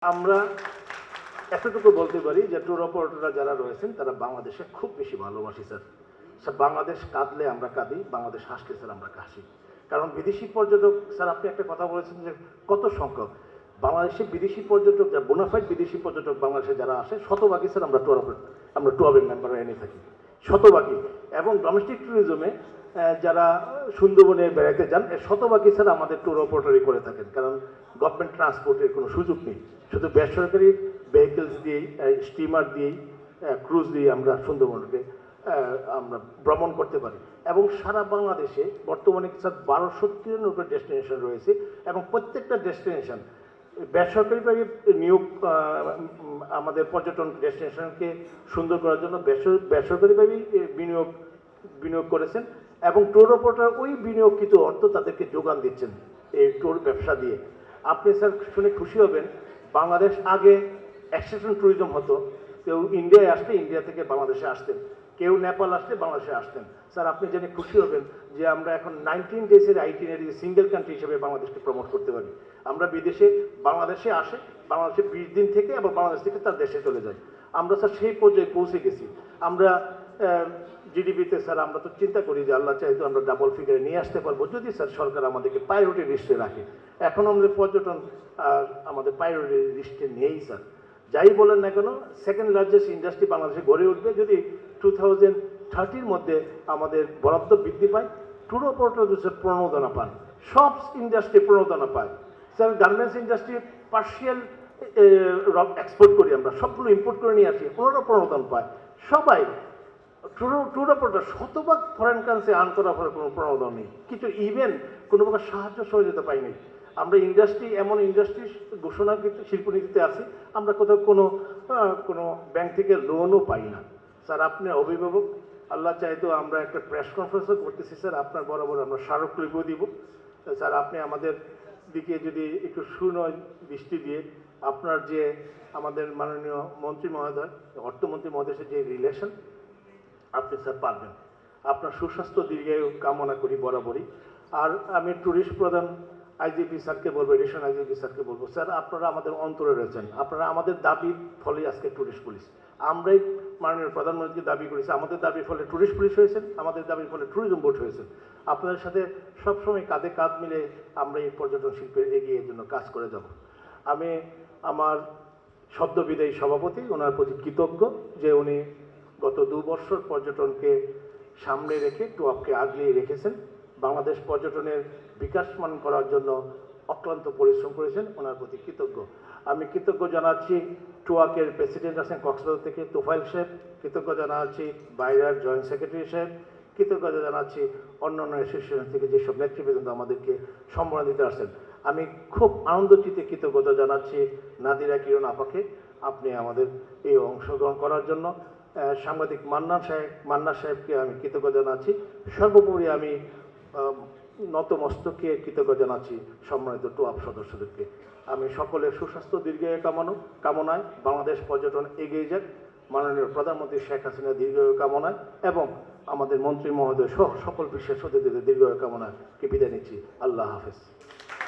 আমরা এতটুকু বলতে পারি যে ট্যুর অপারেটররা যারা রয়েছেন, তারা বাংলাদেশে খুব বেশি ভালোবাসি, স্যার। স্যার, বাংলাদেশ কাঁদলে আমরা কাঁদি, বাংলাদেশ হাসলে, স্যার, আমরা হাসি। কারণ বিদেশি পর্যটক, স্যার, আপনি একটা কথা বলেছেন যে কত সংখ্যক। বাংলাদেশে বিদেশি পর্যটক, যা বোনাফাইড বিদেশি পর্যটক বাংলাদেশে যারা আসে, শতভাগই, স্যার, আমরা ট্যুর অপারেটর আমরা ট্যুরের মেম্বার এনে থাকি। শতভাগই। এবং ডোমেস্টিক ট্যুরিজমে যারা সুন্দরবনে বেড়াতে যান শতভাগই স্যার আমাদের ট্যুর অপারেটরই করে থাকেন, কারণ গভর্নমেন্ট ট্রান্সপোর্টের কোনো সুযোগ নেই। শুধু বেসরকারি ভেহিকেলস দিয়েই স্টিমার দিয়েই ক্রুজ দিয়ে আমরা সুন্দরবনকে আমরা ভ্রমণ করতে পারি। এবং সারা বাংলাদেশে বর্তমানে স্যার বারোশো তিরানব্বই ডেস্টিনেশন রয়েছে, এবং প্রত্যেকটা ডেস্টিনেশন বেসরকারিভাবে নিয়োগ আমাদের পর্যটন ডেস্টিনেশনকে সুন্দর করার জন্য বেসর- বেসরকারিভাবেই বিনিয়োগ বিনিয়োগ করেছেন। এবং ট্যুর অপারেটর ওই বিনিয়োগকৃত অর্থ তাদেরকে যোগান দিচ্ছেন এই ট্যুর ব্যবসা দিয়ে। আপনি স্যার শুনে খুশি হবেন, বাংলাদেশ আগে এক্সটেনশন ট্যুরিজম হতো। কেউ ইন্ডিয়ায় আসলে ইন্ডিয়া থেকে বাংলাদেশে আসতেন, কেউ নেপাল আসলে বাংলাদেশে আসতেন। স্যার, আপনি জেনে খুশি হবেন যে আমরা এখন নাইনটিন ডেজের আইটিনারি সিঙ্গেল কান্ট্রি হিসেবে বাংলাদেশকে প্রমোট করতে পারি। আমরা বিদেশে, বাংলাদেশে আসে, বাংলাদেশে বিশ দিন থেকে আবার বাংলাদেশ থেকে তার দেশে চলে যায়। আমরা স্যার সেই পর্যায়ে পৌঁছে গেছি। আমরা জিডিপিতে স্যার আমরা তো চিন্তা করি যে আল্লাহ চাইতো আমরা ডাবল ফিগারে নিয়ে আসতে পারব। যদি স্যার সরকার আমাদেরকে প্রায়োরিটি লিস্টে রাখে। এখন আমাদের পর্যটন আহ, আমাদের প্রায়োরিটি লিস্টে নেই স্যার যাই বলেন না কেন সেকেন্ড লার্জেস্ট ইন্ডাস্ট্রি বাংলাদেশে গড়ে উঠবে যদি টু থাউজেন্ড থার্টির মধ্যে আমাদের বরাদ্দ বৃদ্ধি পায় ট্যুর অপারেটর প্রণোদনা পান। সব ইন্ডাস্ট্রি প্রণোদনা পায়। Sir garments industry partial export করি আমরা। সবগুলো ইম্পোর্ট করে নিয়ে আসি ওনারা প্রণোদন পায়। সবাই ট্যুর অপারেটর শতভাগ ফরেন কারেন্সি আর্ন করার ফলে কোনো প্রণোদন নেই। কিছু ইভেন কোনো প্রকার সাহায্য সহযোগিতা পাইনি। আমরা ইন্ডাস্ট্রি এমন ইন্ডাস্ট্রি ঘোষণা শিল্পনীতিতে আছি, আমরা কোথাও কোনো কোনো ব্যাংক থেকে লোনও পাই না। স্যার আপনি অভিভাবক, আল্লাহ চাইতো আমরা একটা প্রেস কনফারেন্সও করতেছি স্যার আপনার বরাবর আমরা স্মারক স্মারকলিপিও দিব। স্যার আপনি আমাদের দিকে যদি একটু সুনয় দৃষ্টি দিয়ে, আপনার যে আমাদের মাননীয় মন্ত্রী মহোদয়, অর্থমন্ত্রী মহোদয়ের যে রিলেশন আপনি স্যার পারবেন। আপনার সুস্বাস্থ্য দীর্ঘায়ু কামনা করি বরাবরই। আর আমি ট্যুরিস্ট প্রধান আইজিপি স্যারকে বলব এডিশন আইজিপি স্যারকে বলব। স্যার, আপনারা আমাদের অন্তরে রয়েছেন। আপনারা আমাদের দাবির ফলে আজকে ট্যুরিস্ট পুলিশ আমরাই মাননীয় প্রধানমন্ত্রীকে দাবি করেছি, আমাদের দাবির ফলে ট্যুরিস্ট পুলিশ হয়েছেন, আমাদের দাবির ফলে ট্যুরিজম বোর্ড হয়েছে আপনাদের সাথে সবসময় কাঁধে কাঁধ মিলে আমরা এই পর্যটন শিল্পের এগিয়ে জন্য কাজ করে যাব। আমি আমার সদ্য বিদায়ী সভাপতি, ওনার প্রতি কৃতজ্ঞ যে উনি গত দু বছর পর্যটনকে সামনে রেখে টুয়াপকে আগলিয়ে রেখেছেন। বাংলাদেশ পর্যটনের বিকাশমান করার জন্য অক্লান্ত পরিশ্রম করেছেন, ওনার প্রতি কৃতজ্ঞ। আমি কৃতজ্ঞ জানাচ্ছি টুয়াকের প্রেসিডেন্ট আছেন কক্সবাজার থেকে তোফাইল সাহেব, কৃতজ্ঞ জানাচ্ছি বাইরার জয়েন্ট সেক্রেটারি সাহেব কৃতজ্ঞতা জানাচ্ছি অন্য অন্য অ্যাসোসিয়েশন থেকে যেসব নেতৃবৃন্দ আমাদেরকে সম্মান দিতে আসছেন। আমি খুব আনন্দচিতে কৃতজ্ঞতা জানাচ্ছি নাদিরা কিরণ আপাকে। আপনি আমাদের এই অংশগ্রহণ করার জন্য। সাংবাদিক মান্নান সাহেব, মান্না সাহেবকে আমি কৃতজ্ঞ জানাচ্ছি। সর্বোপরি আমি নতমস্তকে কৃতজ্ঞ জানাচ্ছি সম্মানিত টুয়াপ সদস্যদেরকে। আমি সকলের সুস্বাস্থ্য, দীর্ঘায়ু কামনা, কামনায় বাংলাদেশ পর্যটন এগিয়ে যাক। মাননীয় প্রধানমন্ত্রী শেখ হাসিনা দীর্ঘায়ু কামনায় এবং আমাদের মন্ত্রী মহোদয় সহ সকল বিশ্বের সদস্যদের দীর্ঘায়ু কামনায় বিদায় নিচ্ছি? আল্লাহ হাফেজ।